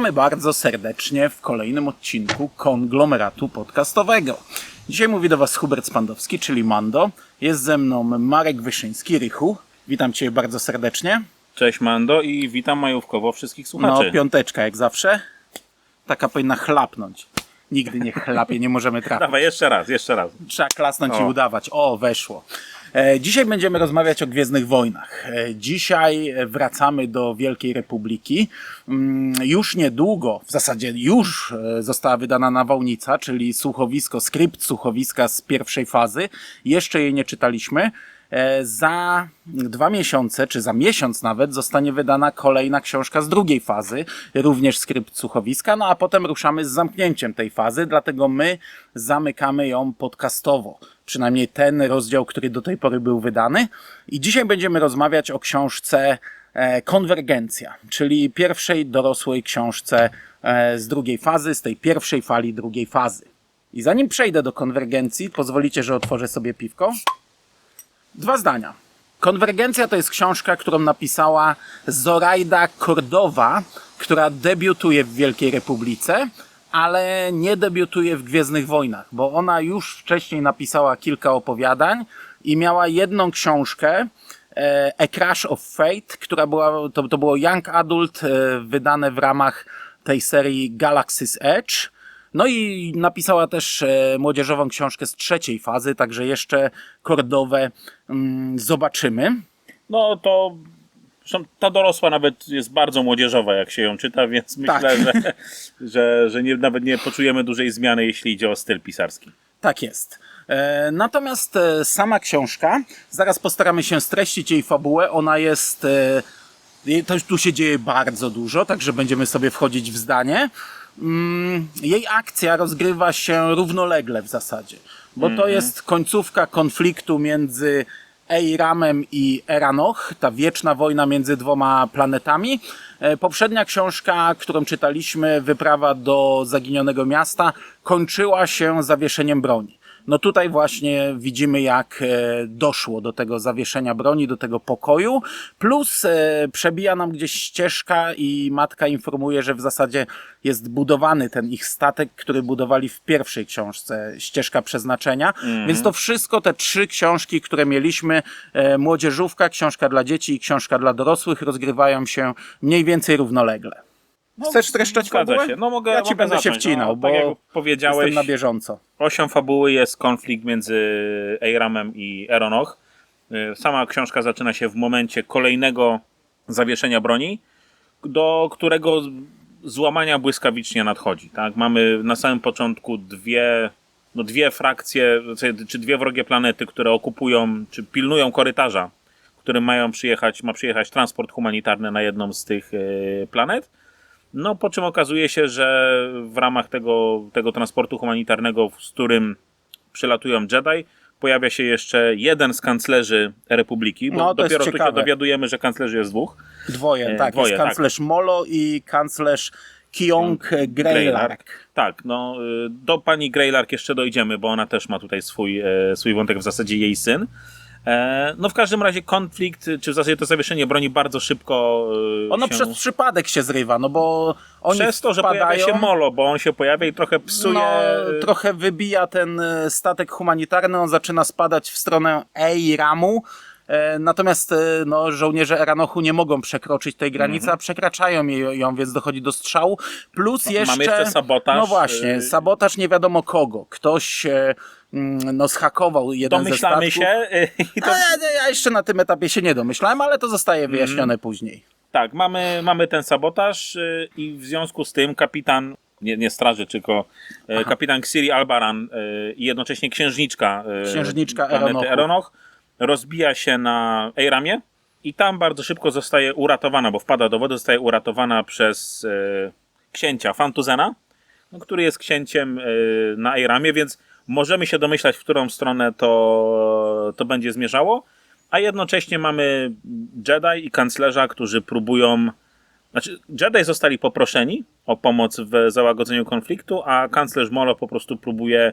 Witamy bardzo serdecznie w kolejnym odcinku konglomeratu podcastowego. Dzisiaj mówi do Was Hubert Spandowski, czyli Mando. Jest ze mną Marek Wyszyński, Rychu. Witam Cię bardzo serdecznie. Cześć Mando i witam majówkowo wszystkich No, słuchaczy. piąteczka jak zawsze. Taka powinna chlapnąć. Nigdy nie chlapie, nie możemy trafić. Dawaj, jeszcze raz, jeszcze raz. Trzeba klasnąć i O. udawać. O, weszło. E, Dzisiaj będziemy rozmawiać o Gwiezdnych Wojnach. E, Dzisiaj wracamy do Wielkiej Republiki. Mm, Już niedługo, w zasadzie już e, została wydana nawałnica, czyli słuchowisko, skrypt słuchowiska z pierwszej fazy. Jeszcze jej nie czytaliśmy. Za dwa miesiące, czy za miesiąc nawet, zostanie wydana kolejna książka z drugiej fazy, również skrypt słuchowiska, no a potem ruszamy z zamknięciem tej fazy, dlatego my zamykamy ją podcastowo. Przynajmniej ten rozdział, który do tej pory był wydany. I dzisiaj będziemy rozmawiać o książce e, Konwergencja, czyli pierwszej dorosłej książce e, z drugiej fazy, z tej pierwszej fali drugiej fazy. I zanim przejdę do konwergencji, pozwolicie, że otworzę sobie piwko. Dwa zdania. Konwergencja to jest książka, którą napisała Zoraida Kordowa, która debiutuje w Wielkiej Republice, ale nie debiutuje w Gwiezdnych Wojnach, bo ona już wcześniej napisała kilka opowiadań i miała jedną książkę, e, A Crash of Fate, która była, to, to było Young Adult, e, wydane w ramach tej serii Galaxy's Edge. No i napisała też e, młodzieżową książkę z trzeciej fazy, także jeszcze Kordowę mm, zobaczymy. No to zresztą ta dorosła nawet jest bardzo młodzieżowa, jak się ją czyta, więc Tak. myślę, że, że, że nie, nawet nie poczujemy dużej zmiany, jeśli idzie o styl pisarski. Tak jest. E, Natomiast e, sama książka, zaraz postaramy się streścić jej fabułę. Ona jest. e, To tu się dzieje bardzo dużo, także będziemy sobie wchodzić w zdanie. Mm, Jej akcja rozgrywa się równolegle w zasadzie, bo to jest końcówka konfliktu między Eiramem i Eranoch, ta wieczna wojna między dwoma planetami. E, Poprzednia książka, którą czytaliśmy, Wyprawa do Zaginionego Miasta, kończyła się zawieszeniem broni. No tutaj właśnie widzimy, jak e, doszło do tego zawieszenia broni, do tego pokoju, plus e, przebija nam gdzieś ścieżka i matka informuje, że w zasadzie jest budowany ten ich statek, który budowali w pierwszej książce, ścieżka przeznaczenia. Więc to wszystko, te trzy książki, które mieliśmy, e, młodzieżówka, książka dla dzieci i książka dla dorosłych, rozgrywają się mniej więcej równolegle. Chcesz streszczać Zgadza fabułę? się. No mogę, ja ci mogę będę się zacząć. wcinał, no, bo tak jak powiedziałeś, jestem na bieżąco. osią fabuły jest konflikt między Eiramem i Eronoch. Y, Sama książka zaczyna się w momencie kolejnego zawieszenia broni, do którego z- złamania błyskawicznie nadchodzi. Tak? Mamy na samym początku dwie, no dwie frakcje, czy dwie wrogie planety, które okupują, czy pilnują korytarza, którym mają przyjechać, ma przyjechać transport humanitarny na jedną z tych y, planet. No, po czym okazuje się, że w ramach tego, tego transportu humanitarnego, z którym przylatują Jedi, pojawia się jeszcze jeden z kanclerzy Republiki, bo No, to jest dopiero tu się ciekawe. dowiadujemy, że kanclerzy jest dwóch. Dwoje, E, tak. dwoje, jest kanclerz Molo i kanclerz Kiong Greylark. Tak, no y, do pani Greylark jeszcze dojdziemy, bo ona też ma tutaj swój, e, swój wątek, w zasadzie jej syn. E, No w każdym razie konflikt, czy w zasadzie to zawieszenie broni bardzo szybko y, Ono się... przez przypadek się zrywa, no bo oni Przez to, że wpadają, pojawia się Molo, bo on się pojawia i trochę psuje... No, y, trochę wybija ten e, statek humanitarny, on zaczyna spadać w stronę Eiramu. E, Natomiast e, no, żołnierze Eranochu nie mogą przekroczyć tej granicy, a przekraczają ją, więc dochodzi do strzału. Plus jeszcze. Mamy jeszcze sabotaż, No właśnie, sabotaż nie wiadomo kogo. Ktoś e, mm, no, zhakował jeden ze Domyślamy statków. się y, i to A, ja- ja jeszcze na tym etapie się nie domyślałem, ale to zostaje Mhm. wyjaśnione później. Tak, mamy, mamy ten sabotaż y, i w związku z tym kapitan, nie, nie straży, tylko y, kapitan Xiri Albaran i jednocześnie księżniczka, Księżniczka planety. Eronoch rozbija się na Eiramie i tam bardzo szybko zostaje uratowana, bo wpada do wody, zostaje uratowana przez księcia Fantuzena, no, który jest księciem na Eiramie, więc możemy się domyślać, w którą stronę to, to będzie zmierzało. A jednocześnie mamy Jedi i kanclerza, którzy próbują. Znaczy, Jedi zostali poproszeni o pomoc w załagodzeniu konfliktu, a kanclerz Molo po prostu próbuje,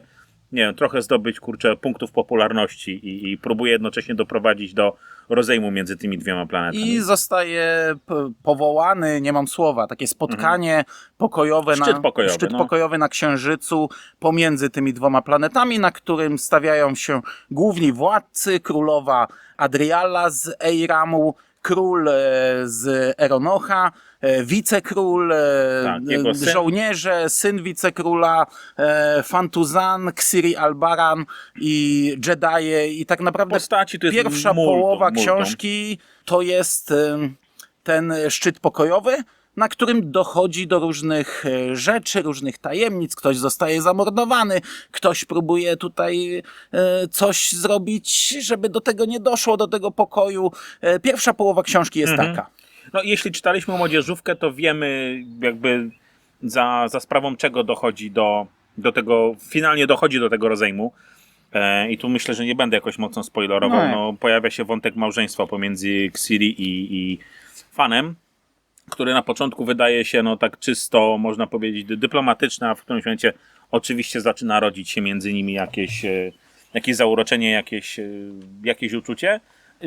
nie wiem, trochę zdobyć kurczę punktów popularności i, i próbuje jednocześnie doprowadzić do rozejmu między tymi dwiema planetami. I zostaje powołany, nie mam słowa, takie spotkanie pokojowe, Mhm. Szczyt na, pokojowy, szczyt no. pokojowy na Księżycu pomiędzy tymi dwoma planetami, na którym stawiają się główni władcy, królowa Adriala z Eiramu, król e, z Eronocha, e, wicekról, e, Tak, syn. żołnierze, syn wicekróla, Fantuzan, Ksiri Albaran i Jedi i tak naprawdę Postaci pierwsza multum, połowa multum. książki to jest ten szczyt pokojowy, na którym dochodzi do różnych e, rzeczy, różnych tajemnic. Ktoś zostaje zamordowany, ktoś próbuje tutaj e, coś zrobić, żeby do tego nie doszło, do tego pokoju. E, Pierwsza połowa książki jest Mhm. taka. No, jeśli czytaliśmy młodzieżówkę, to wiemy jakby za, za sprawą czego dochodzi do, do tego, finalnie dochodzi do tego rozejmu. E, I tu myślę, że nie będę jakoś mocno spoilerował. No. No, pojawia się wątek małżeństwa pomiędzy Xiri i, i Fanem, który na początku wydaje się no tak czysto, można powiedzieć, dy- dyplomatyczny, a w którymś momencie oczywiście zaczyna rodzić się między nimi jakieś, e, jakieś zauroczenie, jakieś, e, jakieś uczucie.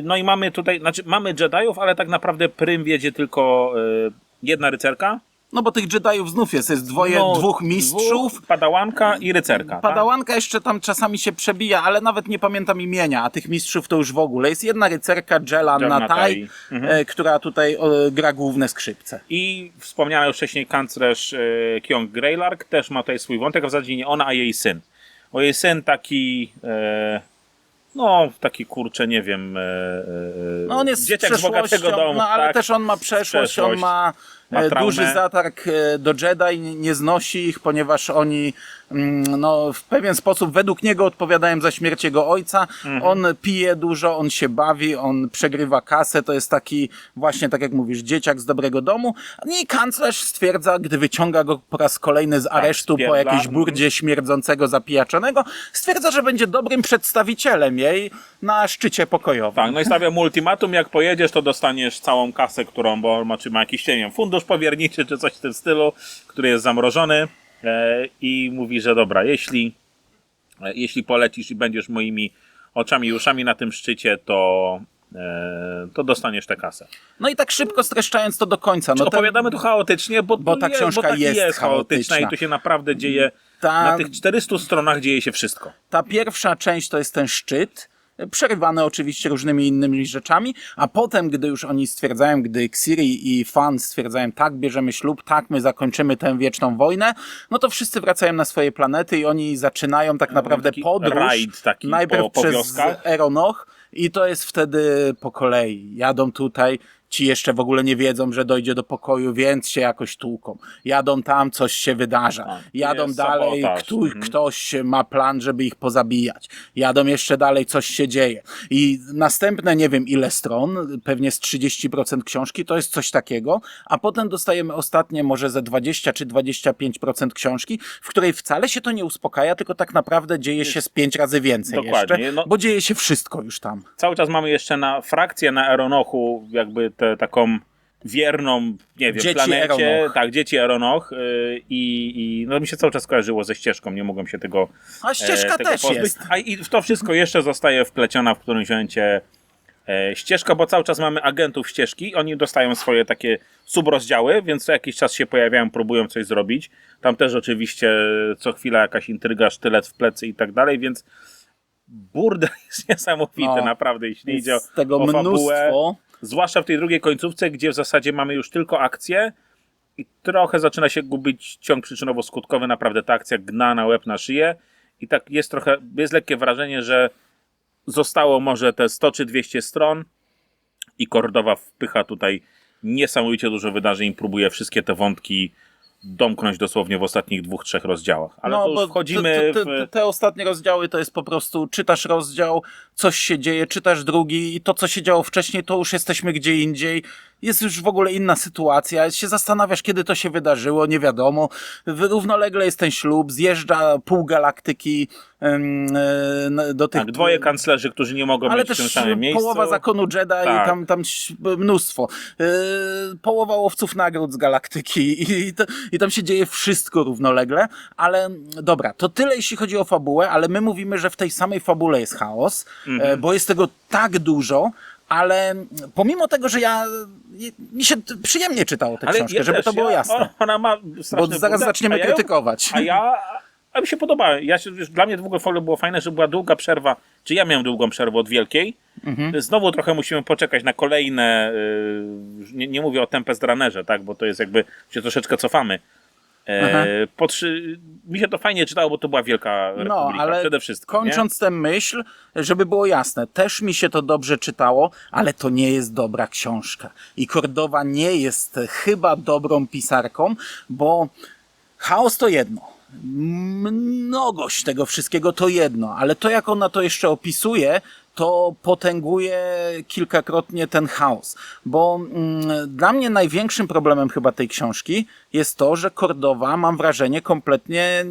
No i mamy tutaj, znaczy mamy Jediów, ale tak naprawdę prym wiedzie tylko e, jedna rycerka. No bo tych Jediów znów jest, jest dwoje, no, dwóch mistrzów. dwóch, padałanka i rycerka. tak? Padałanka jeszcze tam czasami się przebija, ale nawet nie pamiętam imienia, a tych mistrzów to już w ogóle. Jest jedna rycerka, Jelan Jel Natai, Natai. e, która tutaj e, gra główne skrzypce. I wspomniałem już wcześniej kanclerz e, Kiong Greylark też ma tutaj swój wątek, a w zasadzie nie ona, a jej syn. O jej syn taki, e, no taki kurczę, nie wiem, e, e, No on jest z dzieciak z bogatego domu. no ale tak? też on ma przeszłość, on Przeszłość. ma, Ma e, traumę. duży zatarg e, do Jedi, nie- znosi ich, ponieważ oni no, w pewien sposób według niego odpowiadają za śmierć jego ojca. Mhm. On pije dużo, on się bawi, on przegrywa kasę, to jest taki właśnie, tak jak mówisz, dzieciak z dobrego domu. No I kanclerz stwierdza, gdy wyciąga go po raz kolejny z aresztu po Tak, spierdla. jakiejś burdzie śmierdzącego, zapijaczonego, stwierdza, że będzie dobrym przedstawicielem jej na szczycie pokojowym. Tak, no i stawia mu ultimatum, jak pojedziesz, to dostaniesz całą kasę, którą, bo ma, czy ma jakiś, nie wiem, fundusz powierniczy, czy coś w tym stylu, który jest zamrożony i mówi, że dobra, jeśli, e, jeśli polecisz i będziesz moimi oczami i uszami na tym szczycie, to, e, to dostaniesz tę kasę. No i tak szybko streszczając to do końca. No Opowiadamy tu chaotycznie, bo, bo ta jest, książka bo tak jest jest chaotyczna i chaotyczna. tu się naprawdę dzieje, Ta- na tych 400 stronach dzieje się wszystko. ta pierwsza część to jest ten szczyt, przerywane oczywiście różnymi innymi rzeczami, a potem, gdy już oni stwierdzają, gdy Xiri i Fan stwierdzają, tak, bierzemy ślub, tak, my zakończymy tę wieczną wojnę, no to wszyscy wracają na swoje planety i oni zaczynają tak naprawdę taki podróż, rajd taki najpierw po- po przez. Eronoch i to jest wtedy po kolei. Jadą tutaj, ci jeszcze w ogóle nie wiedzą, że dojdzie do pokoju, więc się jakoś tłuką. Jadą tam, coś się wydarza. Tak, Jadą jest dalej, sabotaż. któ- Mhm. ktoś ma plan, żeby ich pozabijać. Jadą jeszcze dalej, coś się dzieje. I następne, nie wiem ile stron, pewnie z 30% książki, to jest coś takiego, a potem dostajemy ostatnie może ze 20 czy 25% książki, w której wcale się to nie uspokaja, tylko tak naprawdę dzieje się z pięć razy więcej Dokładnie, jeszcze, no- bo dzieje się wszystko już tam. cały czas mamy jeszcze na frakcję na Eronochu, jakby taką wierną, nie wiem, Dzieci planecie. Eronoch. Tak, dzieci Eronoch. Yy, I, no mi się cały czas kojarzyło ze ścieżką, nie mogłem się tego. A ścieżka e, tego też pozbyć. jest. A i w to wszystko jeszcze zostaje wpleciona w którymś momencie e, ścieżka, bo cały czas mamy agentów ścieżki. Oni dostają swoje takie subrozdziały, więc co jakiś czas się pojawiają, próbują coś zrobić. Tam też oczywiście co chwila jakaś intryga, sztylet w plecy i tak dalej, więc burdel jest niesamowity, No, naprawdę, jeśli idzie o, tego o fabułę. mnóstwo. Zwłaszcza w tej drugiej końcówce, gdzie w zasadzie mamy już tylko akcję i trochę zaczyna się gubić ciąg przyczynowo-skutkowy. Naprawdę ta akcja gna na łeb na szyję i tak jest trochę, jest lekkie wrażenie, że zostało może te 100 czy 200 stron i Kordowa wpycha tutaj niesamowicie dużo wydarzeń próbuje wszystkie te wątki domknąć dosłownie w ostatnich dwóch, trzech rozdziałach. Ale to już bo wchodzimy te, te, te ostatnie rozdziały to jest po prostu czytasz rozdział, coś się dzieje, czytasz drugi i to, co się działo wcześniej, to już jesteśmy gdzie indziej. Jest już w ogóle inna sytuacja. Się zastanawiasz, kiedy to się wydarzyło, nie wiadomo. Równolegle jest ten ślub, zjeżdża pół galaktyki e, do tych... Tak, dwoje kanclerzy, którzy nie mogą ale być w tym samym miejscu. połowa zakonu Jedi Tak. i tam, tam mnóstwo. Yy, połowa łowców nagród z galaktyki i, to, i tam się dzieje wszystko równolegle, ale dobra, to tyle jeśli chodzi o fabułę, ale my mówimy, że w tej samej fabule jest chaos, Mhm. e, bo jest tego tak dużo, ale pomimo tego, że ja mi się przyjemnie czytało tę książkę, żeby też, to było ja, jasne. Ona ma Bo zaraz budę, zaczniemy a ja ją- krytykować. A ja, a mi się podoba. Ja się, wiesz, dla mnie długofalo było fajne, że była długa przerwa, czy ja miałem długą przerwę od wielkiej. Mhm. Znowu trochę musimy poczekać na kolejne, y, nie, nie mówię o Tempest Runnerze, tak, bo to jest jakby, się troszeczkę cofamy. E, trzy, mi się to fajnie czytało, bo to była wielka No, republika ale przede wszystkim. nie? kończąc tę myśl, żeby było jasne, też mi się to dobrze czytało, ale to nie jest dobra książka. I Kordowa nie jest chyba dobrą pisarką, bo chaos to jedno. Mnogość tego wszystkiego to jedno, ale to jak ona to jeszcze opisuje, to potęguje kilkakrotnie ten chaos. Bo mm, dla mnie największym problemem chyba tej książki jest to, że Kordowa, mam wrażenie, kompletnie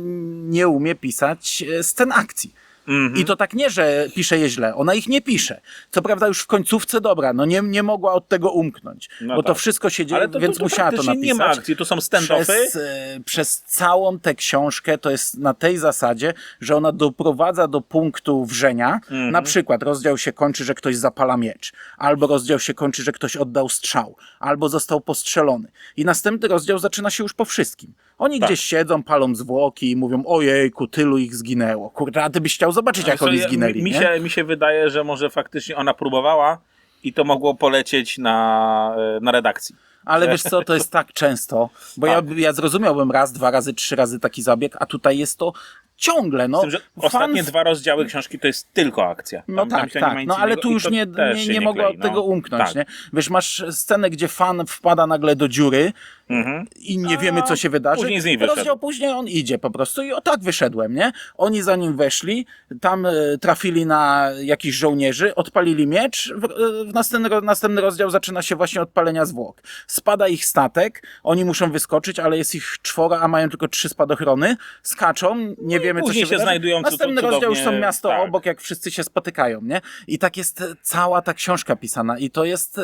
nie umie pisać e, scen akcji. Mhm. I to tak nie, że pisze je źle, ona ich nie pisze. Co prawda już w końcówce dobra, no nie, nie mogła od tego umknąć, No bo to tak. wszystko się dzieje, Ale to, więc to, to musiała to praktycznie napisać. nie ma akcji, to są stand-offy. Przez, e, przez całą tę książkę to jest na tej zasadzie, że ona doprowadza do punktu wrzenia. Mhm. Na przykład rozdział się kończy, że ktoś zapala miecz, albo rozdział się kończy, że ktoś oddał strzał, albo został postrzelony. I następny rozdział zaczyna się już po wszystkim. Oni Tak. gdzieś siedzą, palą zwłoki i mówią, ojejku, tylu ich zginęło. Kurde, a ty byś chciał zobaczyć, jak oni ja- zginęli, mi, nie? się, mi się wydaje, że może faktycznie ona próbowała i to mogło polecieć na, e, na redakcji. Ale wiesz co, to jest tak często, bo ja, Tak. ja zrozumiałbym raz, dwa razy, trzy razy taki zabieg, a tutaj jest to ciągle, no. Tym, ostatnie fan- dwa rozdziały książki to jest tylko akcja. No Tam- tam tak, nie tak. No ale tu już nie, nie, się nie mogła od tego no. umknąć, Tak. nie? Wiesz, masz scenę, gdzie fan wpada nagle do dziury Mhm. i nie wiemy, co się wydarzy. później z niej wyszedł. Rozdział później on idzie po prostu i o tak wyszedłem, nie? Oni za nim weszli, tam e, trafili na jakichś żołnierzy, odpalili miecz, w, e, w następny, ro- następny rozdział zaczyna się właśnie od palenia zwłok. Spada ich statek, oni muszą wyskoczyć, ale jest ich czworo, a mają tylko trzy spadochrony, skaczą, nie wiemy, co później się, się wydarzy. znajdują Następny rozdział już są cudownie, miasto tak. obok, jak wszyscy się spotykają, nie? I tak jest e, cała ta książka pisana i to jest... e,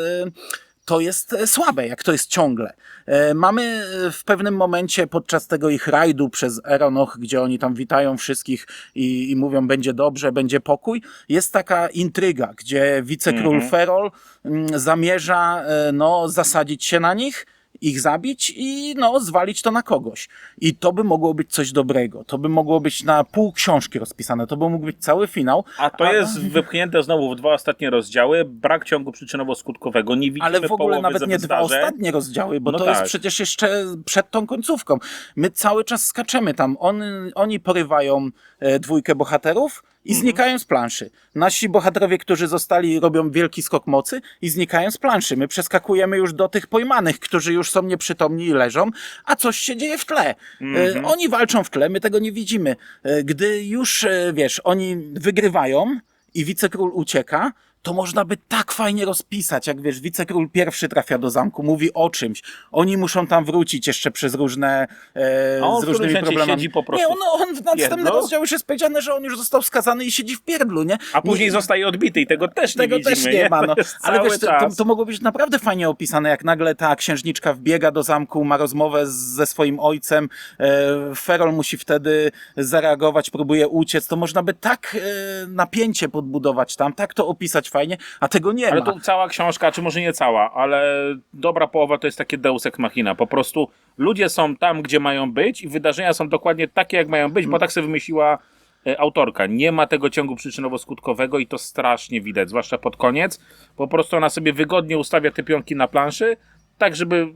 to jest e, słabe, jak to jest ciągle. E, Mamy e, w pewnym momencie podczas tego ich rajdu przez Eronoch, gdzie oni tam witają wszystkich i, i mówią będzie dobrze, będzie pokój, jest taka intryga, gdzie wicekról Mhm. Ferol mm, zamierza no, zasadzić się na nich, ich zabić i no, zwalić to na kogoś. I to by mogło być coś dobrego. To by mogło być na pół książki rozpisane. To by mógł być cały finał. A to jest wypchnięte znowu w dwa ostatnie rozdziały, brak ciągu przyczynowo-skutkowego, nie widzimy Ale w ogóle nawet nie dwa ostatnie rozdziały, bo No to tak. jest przecież jeszcze przed tą końcówką. My cały czas skaczemy tam. On, oni porywają e, dwójkę bohaterów i Mhm. znikają z planszy. Nasi bohaterowie, którzy zostali, robią wielki skok mocy i znikają z planszy. My przeskakujemy już do tych pojmanych, którzy już są nieprzytomni i leżą, a coś się dzieje w tle. Mhm. E, oni walczą w tle, my tego nie widzimy. E, gdy już, e, wiesz, oni wygrywają i wicekról ucieka, to można by tak fajnie rozpisać, jak wiesz, wicekról pierwszy trafia do zamku, mówi o czymś. Oni muszą tam wrócić jeszcze przez różne, e, on z różnymi problemami. siedzi po prostu Nie, on, on w następnym rozdział już jest powiedziane, że on już został skazany i siedzi w pierdlu, nie? A później nie, zostaje odbity i tego też nie tego widzimy. też nie ma, no. Ale wiesz, to, to, to mogło być naprawdę fajnie opisane, jak nagle ta księżniczka wbiega do zamku, ma rozmowę z, ze swoim ojcem, e, Ferol musi wtedy zareagować, próbuje uciec, to można by tak e, napięcie podbudować tam, tak to opisać fajnie, a tego nie Ale ma. tu cała książka, czy może nie cała, ale dobra połowa to jest takie deus ex machina. Po prostu ludzie są tam, gdzie mają być i wydarzenia są dokładnie takie, jak mają być, bo tak sobie wymyśliła e, autorka. Nie ma tego ciągu przyczynowo-skutkowego i to strasznie widać, zwłaszcza pod koniec. Po prostu ona sobie wygodnie ustawia te pionki na planszy, tak żeby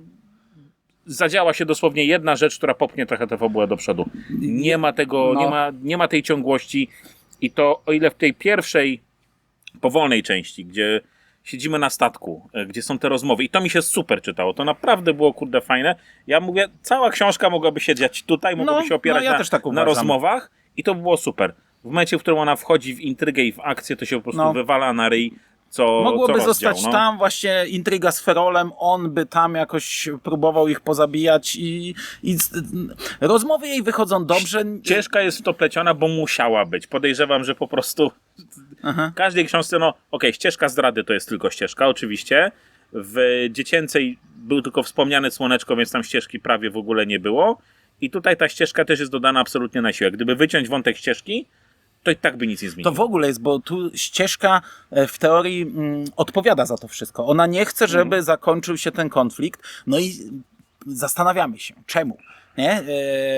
zadziała się dosłownie jedna rzecz, która popchnie trochę tę fabułę do przodu. Nie ma tego, No. nie, ma, nie ma tej ciągłości i to o ile w tej pierwszej powolnej części, gdzie siedzimy na statku, e, gdzie są te rozmowy i to mi się super czytało, to naprawdę było kurde fajne. Ja mówię, cała książka mogłaby się dziać tutaj, mogłaby No, się opierać no ja na, tak na rozmowach i to by było super. W momencie, w którym ona wchodzi w intrygę i w akcję, to się po prostu No. wywala na ryj co Mogłoby co rozdział, zostać no. tam właśnie intryga z Ferolem, on by tam jakoś próbował ich pozabijać i, i rozmowy jej wychodzą dobrze. Ciężka jest w to pleciona, bo musiała być. Podejrzewam, że po prostu Aha. w każdej książce, no okej, ścieżka zdrady to jest tylko ścieżka, oczywiście. W dziecięcej był tylko wspomniane słoneczko, więc tam ścieżki prawie w ogóle nie było. I tutaj ta ścieżka też jest dodana absolutnie na siłę. Gdyby wyciąć wątek ścieżki, to i tak by nic nie zmieniło. To w ogóle jest, bo tu ścieżka e, w teorii mm, odpowiada za to wszystko. Ona nie chce, żeby Mhm. zakończył się ten konflikt. No i zastanawiamy się, czemu? Nie?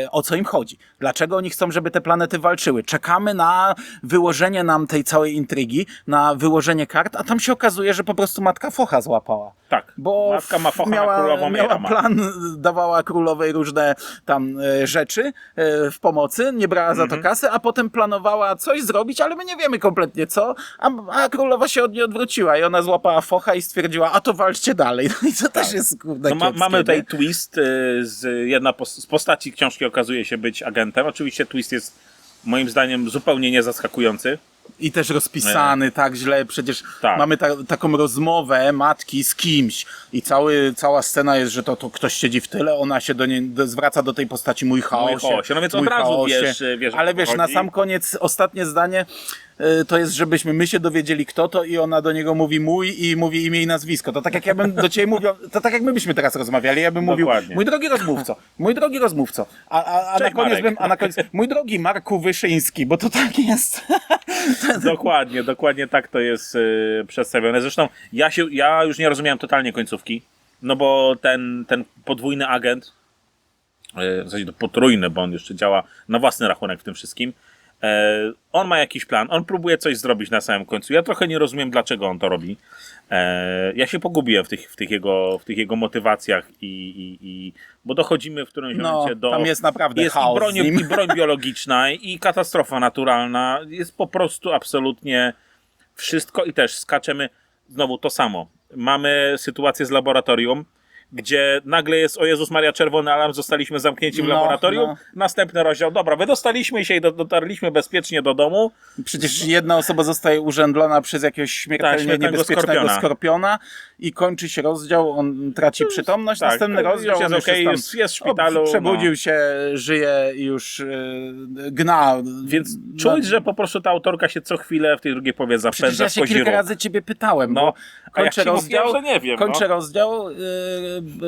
E, o co im chodzi? Dlaczego oni chcą, żeby te planety walczyły? Czekamy na wyłożenie nam tej całej intrygi, na wyłożenie kart, a tam się okazuje, że po prostu matka Focha złapała. Tak, Bo matka ma focha miała, królową miała plan, dawała królowej różne tam e, rzeczy e, w pomocy, nie brała za to Mhm. kasy, a potem planowała coś zrobić, ale my nie wiemy kompletnie co, a, a królowa się od niej odwróciła i ona złapała focha i stwierdziła, a to walczcie dalej. No i to też jest kurde No, ma, mamy tutaj twist. Z, jedna z postaci książki okazuje się być agentem. Oczywiście twist jest moim zdaniem zupełnie niezaskakujący. I też rozpisany tak źle, przecież Tak. mamy ta, taką rozmowę matki z kimś i cały, cała scena jest, że to, to ktoś siedzi w tyle, ona się do niej do, zwraca do tej postaci mój chaosie. chaosie. No więc od mój razu wiesz, wiesz, Ale wiesz, na sam koniec ostatnie zdanie to jest, żebyśmy my się dowiedzieli kto to i ona do niego mówi mój i mówi imię i nazwisko. To tak jak ja bym do ciebie mówił, to tak jak my byśmy teraz rozmawiali, ja bym mówił Dokładnie. mój drogi rozmówco, mój drogi rozmówco, a, a, a na Cześć, koniec Marek. bym, a na koniec mój drogi Marku Wyszyński, bo to tak jest. Dokładnie, dokładnie tak to jest y, przedstawione. Zresztą ja, się, ja już nie rozumiałem totalnie końcówki, no bo ten, ten podwójny agent, y, w zasadzie to potrójny, bo on jeszcze działa na własny rachunek w tym wszystkim, e, on ma jakiś plan, on próbuje coś zrobić na samym końcu. Ja trochę nie rozumiem, dlaczego on to robi. E, ja się pogubiłem w tych, w tych, jego, w tych jego motywacjach i, i, i bo dochodzimy w którymś No, momencie do... tam jest naprawdę jest i chaos broń, z nim. i broń biologiczna, i katastrofa naturalna. Jest po prostu absolutnie wszystko i też skaczemy znowu to samo. Mamy sytuację z laboratorium, gdzie nagle jest, o Jezus Maria, czerwony alarm, zostaliśmy zamknięci w No, laboratorium. no. Następny rozdział, dobra, wydostaliśmy się i do- dotarliśmy bezpiecznie do domu. Przecież jedna osoba zostaje urzędlona przez jakiegoś śmiertelnie Tak, śmiertelnego niebezpiecznego skorpiona. skorpiona. i kończy się rozdział, on traci przytomność, tak, następny to rozdział, już on jest już okej, tam, jest- jest w szpitalu, o, przebudził no. się, żyje i już e, gna. Więc No, czuć, że po prostu ta autorka się co chwilę w tej drugiej powie Przecież zapędza ja w się kilka razy ciebie pytałem, No, bo a ja kończę ci mówiłem, rozdział, że nie wiem, kończę no. rozdział, yy,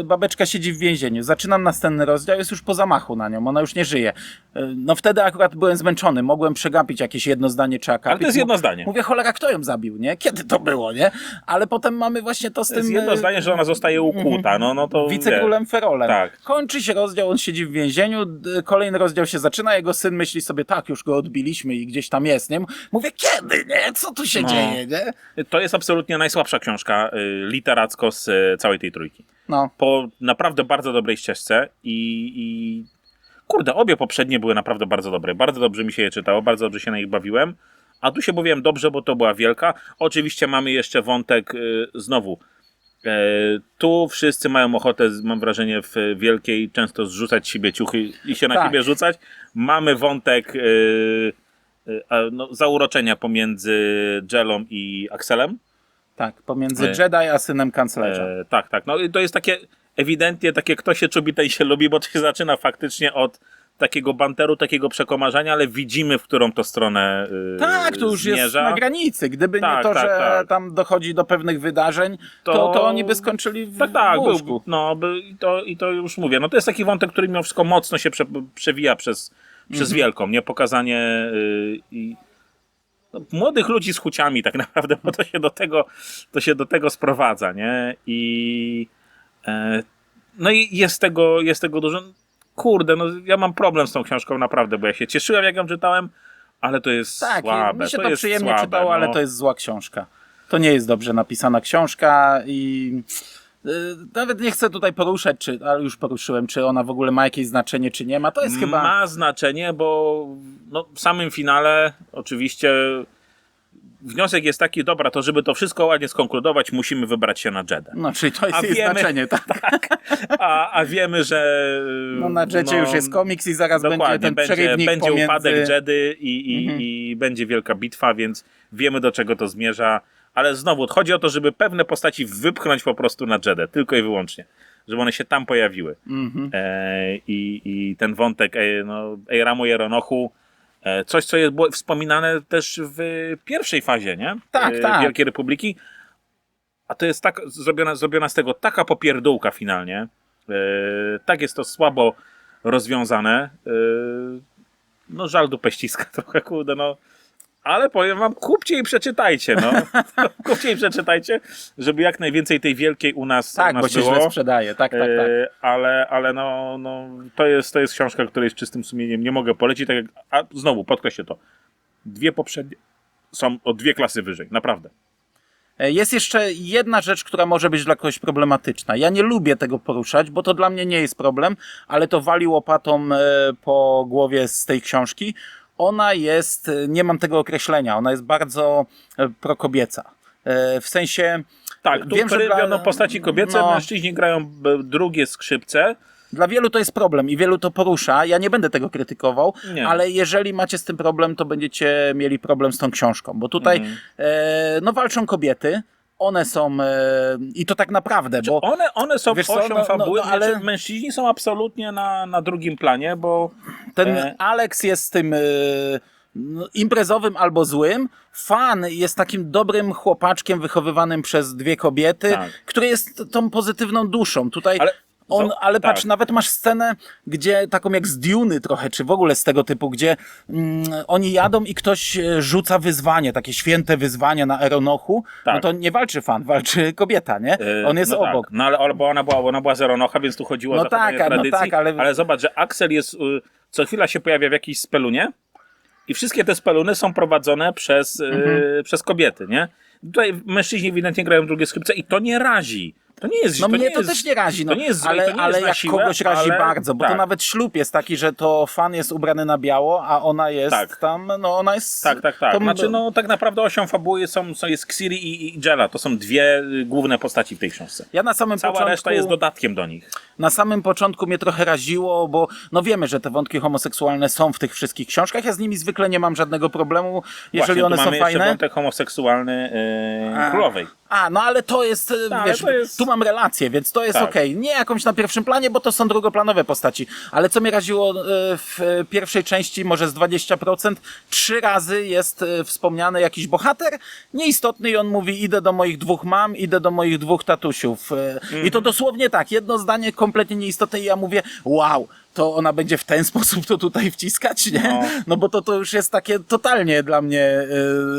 babeczka siedzi w więzieniu, zaczynam następny rozdział, jest już po zamachu na nią, ona już nie żyje. Yy, No wtedy akurat byłem zmęczony, mogłem przegapić jakieś jedno zdanie czy akapit. Ale to jest jedno zdanie. Mówię, cholera, kto ją zabił, nie? Kiedy to było, nie? Ale potem mamy właśnie to z To jest tym... jedno yy, zdanie, że ona zostaje ukłuta, no, no to Wicekrólem Ferolem. Tak. Kończy się rozdział, on siedzi w więzieniu, kolejny rozdział się zaczyna, jego syn myśli sobie, tak, już go odbiliśmy i gdzieś tam jest, nie? Mówię, kiedy, nie? Co tu się No. dzieje, nie? To jest absolutnie najsłabsza książka y, literacko z y, całej tej trójki. No. Po naprawdę bardzo dobrej ścieżce i, i kurde, obie poprzednie były naprawdę bardzo dobre. Bardzo dobrze mi się je czytało, bardzo dobrze się na nich bawiłem. A tu się bawiłem dobrze, bo to była wielka. Oczywiście mamy jeszcze wątek y, znowu. E, tu wszyscy mają ochotę, mam wrażenie, w wielkiej często zrzucać siebie ciuchy i się na Tak. siebie rzucać. Mamy wątek y, y, a, no, zauroczenia pomiędzy Jelą i Axelem. Tak, pomiędzy E, Jedi a synem kanclerza. E, tak, tak. No i to jest takie ewidentnie takie, kto się czubi, ten się lubi, bo to się zaczyna faktycznie od takiego banteru, takiego przekomarzania, ale widzimy, w którą to stronę yy, tak, to już zmierza. jest na granicy. Gdyby nie Tak, to, tak, że tak. tam dochodzi do pewnych wydarzeń, to, to, To- oni by skończyli w, Tak, tak, był, no by, i, to, i to już mówię. No to jest taki wątek, który mimo wszystko mocno się prze, przewija przez, przez Mhm. wielką, nie? Pokazanie yy, i no, młodych ludzi z chuciami tak naprawdę, bo to się do tego, to się do tego sprowadza, nie? I e, no i jest tego, jest tego dużo. Kurde, no ja mam problem z tą książką naprawdę, bo ja się cieszyłem jak ją czytałem, ale to jest Tak, słabe. mi się to, jest przyjemnie słabe, czytało, ale no. to jest zła książka. To nie jest dobrze napisana książka i nawet nie chcę tutaj poruszać, czy, ale już poruszyłem, czy ona w ogóle ma jakieś znaczenie, czy nie ma. To jest chyba... Ma znaczenie, bo no, w samym finale oczywiście wniosek jest taki, dobra, to żeby to wszystko ładnie skonkludować, musimy wybrać się na Jedę. No, czyli to jest A jej wiemy- znaczenie, tak? A, a wiemy, że... No na Jedzie już jest komiks i zaraz będzie ten będzie, będzie pomiędzy... upadek Jedy i, i, Mhm. i będzie wielka bitwa, więc wiemy do czego to zmierza. Ale znowu, chodzi o to, żeby pewne postaci wypchnąć po prostu na Jedę, tylko i wyłącznie. Żeby one się tam pojawiły. Mhm. E, i, I ten wątek e, no, Eiramu Jeronochu, e, coś co jest było wspominane też w pierwszej fazie, nie? Tak, E, tak. Wielkiej Republiki. A to jest tak zrobiona, zrobiona z tego taka popierdółka finalnie. E, tak jest to słabo rozwiązane. E, no żal dupę ściska trochę, kurde, no. Ale powiem wam, kupcie i przeczytajcie, no. kupcie i przeczytajcie, żeby jak najwięcej tej wielkiej u nas, u Tak, nas bo się było. źle sprzedaje. Tak, tak, tak. E, Ale, ale no, no to, jest, to jest książka, której z czystym sumieniem nie mogę polecić. Tak jak, a znowu podkreślę to. Dwie poprzednie są o dwie klasy wyżej, naprawdę. E, Jest jeszcze jedna rzecz, która może być dla kogoś problematyczna. Ja nie lubię tego poruszać, bo to dla mnie nie jest problem, ale to wali łopatą e, po głowie z tej książki. Ona jest, e, nie mam tego określenia, ona jest bardzo e, prokobieca. E, W sensie, Tak, tu Wiem, że dla- postaci kobiece, no. mężczyźni grają b- drugie skrzypce. Dla wielu to jest problem i wielu to porusza. Ja nie będę tego krytykował, Nie. ale jeżeli macie z tym problem, to będziecie mieli problem z tą książką, bo tutaj Mhm. e, no walczą kobiety, one są e, i to tak naprawdę, bo One, one są Wiesz osią no- no- fabuły, no, ale- znaczy, mężczyźni są absolutnie na, na drugim planie, bo ten e, Alex jest tym e, no, imprezowym albo złym. Fan jest takim dobrym chłopaczkiem wychowywanym przez dwie kobiety, Tak. który jest tą pozytywną duszą. Tutaj Ale- on, ale patrz, tak. nawet masz scenę, gdzie taką jak z Duny trochę, czy w ogóle z tego typu, gdzie mm, oni jadą i ktoś e, rzuca wyzwanie, takie święte wyzwanie na Aeronochu, Tak. no to nie walczy fan, walczy kobieta, nie? e, On jest no obok. Tak. No ale, ale bo ona była, ona była zeronocha, więc tu chodziło No o zachowanie tak, a- no tradycji. tak, ale- zobacz, że Axel jest, y, co chwila się pojawia w jakiejś spelunie i wszystkie te speluny są prowadzone przez, y, Mhm. przez kobiety, nie? Tutaj mężczyźni ewidentnie grają drugie skrzypce i to nie razi. To nie jest No to mnie nie to jest, też nie razi, no, to nie jest złe, ale, to nie ale jest na jak siłę, kogoś razi ale- bardzo, bo to tak. nawet ślub jest taki, że to fan jest ubrany na biało, a ona jest Tak. tam, no ona jest... Tak, tak, tak. to- Znaczy, no tak naprawdę osią fabuły są, są jest Xiri i, i Jella. To są dwie y, główne postaci w tej książce. Ja na samym Cała początku... reszta jest dodatkiem do nich. Na samym początku mnie trochę raziło, bo no wiemy, że te wątki homoseksualne są w tych wszystkich książkach. Ja z nimi zwykle nie mam żadnego problemu, jeżeli Właśnie, one tu są mamy jeszcze fajne. wątek homoseksualny yy, królowej. A, no ale to jest, e, ale wiesz, to jest- tu mam relację, więc to jest Tak. okej. Nie jakąś na pierwszym planie, bo to są drugoplanowe postaci. Ale co mnie raziło e, w e, pierwszej części, może z 20%, trzy razy jest e, wspomniany jakiś bohater, nieistotny i on mówi, idę do moich dwóch mam, idę do moich dwóch tatusiów. E, I Mhm. to dosłownie tak, jedno zdanie kompletnie nieistotne i ja mówię, wow, to ona będzie w ten sposób to tutaj wciskać, nie? No, No. bo to, to już jest takie totalnie dla mnie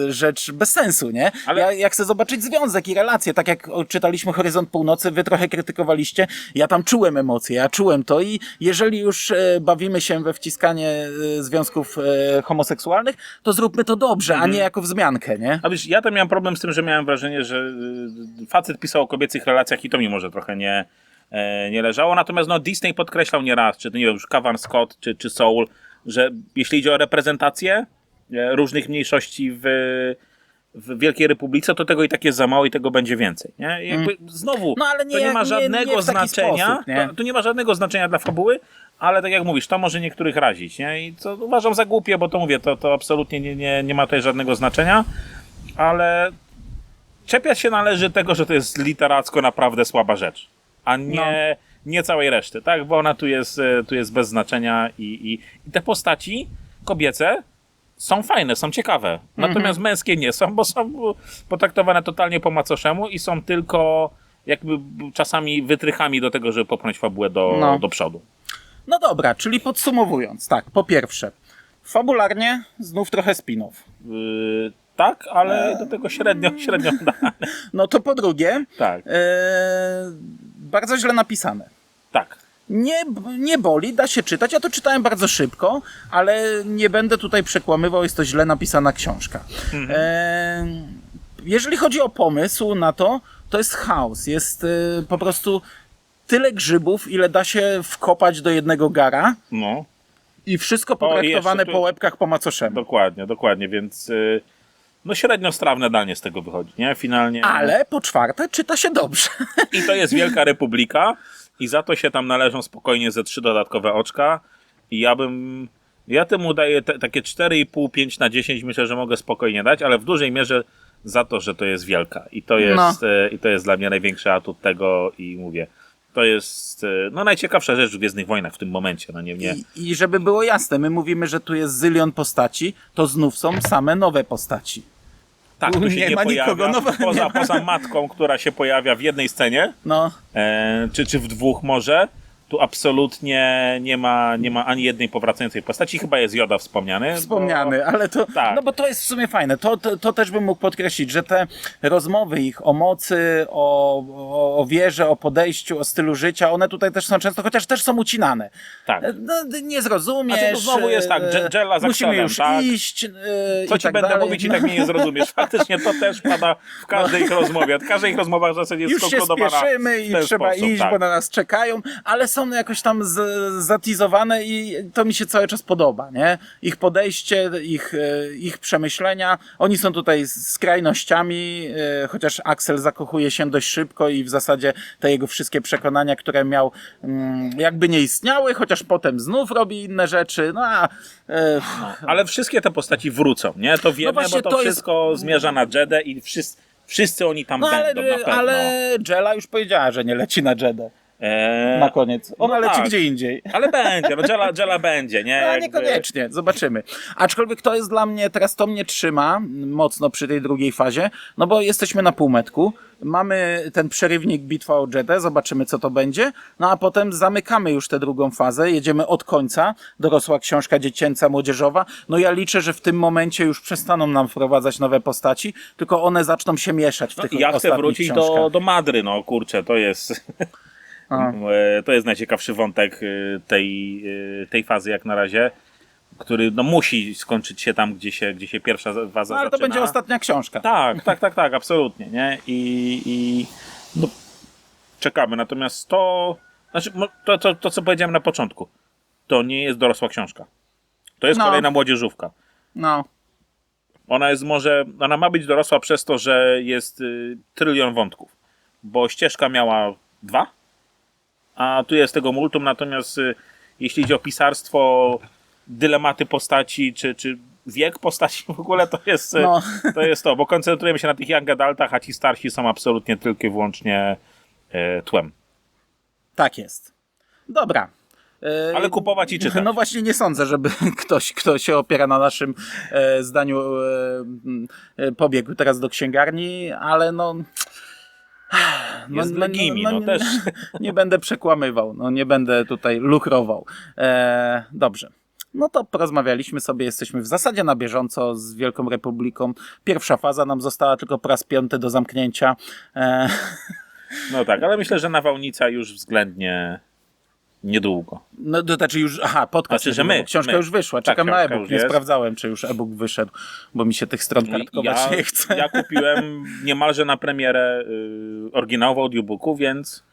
e, rzecz bez sensu, nie? Ale- Ja, ja chcę zobaczyć związek i relacje, tak jak czytaliśmy Horyzont Północy, wy trochę krytykowaliście, ja tam czułem emocje, ja czułem to i jeżeli już e, bawimy się we wciskanie e, związków e, homoseksualnych, to zróbmy to dobrze, Mhm. a nie jako wzmiankę, nie? A wiesz, ja tam miałem problem z tym, że miałem wrażenie, że y, facet pisał o kobiecych relacjach i to mi może trochę nie, nie leżało. Natomiast no, Disney podkreślał nieraz, czy to nie wiem, już Kavan Scott, czy, czy Soul, że jeśli idzie o reprezentację e, różnych mniejszości w, w Wielkiej Republice, to tego i tak jest za mało i tego będzie więcej. Nie? Jakby znowu, No, ale nie to nie ma nie- żadnego nie taki znaczenia. sposób, nie? to, to nie ma żadnego znaczenia dla fabuły, ale tak jak mówisz, to może niektórych razić. Nie? I to uważam za głupie, bo to mówię, to, to absolutnie nie, nie, nie ma tutaj żadnego znaczenia, ale czepiać się należy tego, że to jest literacko naprawdę słaba rzecz, a nie, nie całej reszty, tak? Bo ona tu jest, e, tu jest bez znaczenia i, i, i te postaci kobiece są fajne, są ciekawe. Natomiast męskie nie są, bo są potraktowane totalnie po macoszemu i są tylko jakby czasami wytrychami do tego, żeby popchnąć fabułę do, No. do przodu. No dobra, czyli podsumowując, tak, po pierwsze, fabularnie znów trochę spin-off. Yy, tak, ale do tego średnio, średnio da. No to po drugie, Tak, e, bardzo źle napisane. tak. Nie, nie boli, da się czytać. Ja to czytałem bardzo szybko, ale nie będę tutaj przekłamywał, jest to źle napisana książka. E, jeżeli chodzi o pomysł na to, to jest chaos. Jest e, po prostu tyle grzybów, ile da się wkopać do jednego gara No, i wszystko potraktowane tu- po łebkach po macoszemu. dokładnie, dokładnie, więc yy, no średnio strawne danie z tego wychodzi, nie? Finalnie. Ale po czwarte, czyta się dobrze. I to jest Wielka Republika i za to się tam należą spokojnie ze trzy dodatkowe oczka i ja bym ja temu daję te, takie 4,5, 5 na 10 myślę, że mogę spokojnie dać, ale w dużej mierze za to, że to jest wielka i to jest, e, i to jest dla mnie największy atut tego i mówię, to jest e, no najciekawsza rzecz w Gwiezdnych Wojnach w tym momencie, no nie, nie. I, I żeby było jasne, my mówimy, że tu jest zylion postaci, to znów są same nowe postaci. Tak, tu się nie nie, ma pojawia, nikogo nowego, poza, poza matką, która się pojawia w jednej scenie, No, e, czy, czy w dwóch może, Tu absolutnie nie ma, nie ma ani jednej powracającej postaci. Chyba jest Joda wspomniany. Wspomniany, ale to, Tak. no bo to jest w sumie fajne. To, to, to też bym mógł podkreślić, że te rozmowy ich o mocy, o, o, o wierze, o podejściu, o stylu życia, one tutaj też są często, chociaż też są ucinane. Tak. No, nie zrozumiesz. Znaczy, to znowu jest tak, Jella za Musimy już tak? iść. e, Co ci tak będę dalej. mówić i tak mnie nie zrozumiesz. Faktycznie to też pada w każdej ich rozmowie. W każdej ich rozmowa w zasadzie jest już się spieszymy i trzeba sposób, iść, tak. bo na nas czekają, ale są jakoś tam z, zatizowane i to mi się cały czas podoba, nie? Ich podejście, ich, e, ich przemyślenia, oni są tutaj skrajnościami, e, chociaż Axel zakochuje się dość szybko i w zasadzie te jego wszystkie przekonania, które miał, mm, jakby nie istniały, chociaż potem znów robi inne rzeczy, no a e, Ale wszystkie te postaci wrócą, nie? To wiemy, właśnie bo to, to jest- wszystko zmierza na Jedę i wszyscy, wszyscy oni tam no ale, będą na pewno. ale Jella już powiedziała, że nie leci na Jedę Eee, na koniec. Ona no leci tak. gdzie indziej. Ale będzie, no Jella, Jella będzie, nie? No, Jakby- niekoniecznie, zobaczymy. Aczkolwiek to jest dla mnie, teraz to mnie trzyma mocno przy tej drugiej fazie, no bo jesteśmy na półmetku, mamy ten przerywnik Bitwa o Jedę, zobaczymy co to będzie, no a potem zamykamy już tę drugą fazę, jedziemy od końca, dorosła książka dziecięca, młodzieżowa, no ja liczę, że w tym momencie już przestaną nam wprowadzać nowe postaci, tylko one zaczną się mieszać w No, tych ja chcę ostatnich wrócić książkach. do, do Madry, no kurczę, to jest... A. E, To jest najciekawszy wątek e, tej, e, tej fazy jak na razie, który no, musi skończyć się tam, gdzie się, gdzie się pierwsza faza No, ale to zaczyna. będzie ostatnia książka. Tak, tak, tak, tak, absolutnie, nie? I, i no, czekamy. Natomiast to, znaczy, to, to, to, co powiedziałem na początku, to nie jest dorosła książka. To jest No. kolejna młodzieżówka. No, Ona jest może, ona ma być dorosła przez to, że jest y, trylion wątków, bo ścieżka miała dwa, a tu jest tego multum, natomiast y, jeśli idzie o pisarstwo, dylematy postaci, czy, czy wiek postaci w ogóle, to jest, y, No. to jest to, bo koncentrujemy się na tych young adultach, a ci starsi są absolutnie tylko i wyłącznie y, tłem. tak jest. Dobra. Ale kupować i czytać. No właśnie nie sądzę, żeby ktoś, kto się opiera na naszym e, zdaniu e, e, pobiegł teraz do księgarni, ale no... Jest dla Gimi, no nie, też. nie będę przekłamywał, no nie będę tutaj luchrował. E, dobrze. No to porozmawialiśmy sobie, jesteśmy w zasadzie na bieżąco z Wielką Republiką. Pierwsza faza nam została tylko po raz piąty do zamknięcia. E, No tak, ale myślę, że nawałnica już względnie niedługo. No to znaczy już, aha, podcast, Znaczy, że my, książka my. już wyszła, Tak, czekam na książka e-book, nie jest. sprawdzałem, czy już e-book wyszedł, bo mi się tych stron kartkować ja, nie chce. ja kupiłem niemalże na premierę y, oryginału w audiobooku, więc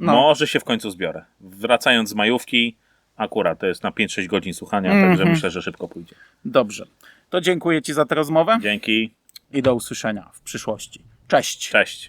No. może się w końcu zbiorę. Wracając z majówki, akurat to jest na 5-6 godzin słuchania, Mhm. także myślę, że szybko pójdzie. Dobrze, to dziękuję Ci za tę rozmowę Dzięki, i do usłyszenia w przyszłości. Cześć! cześć.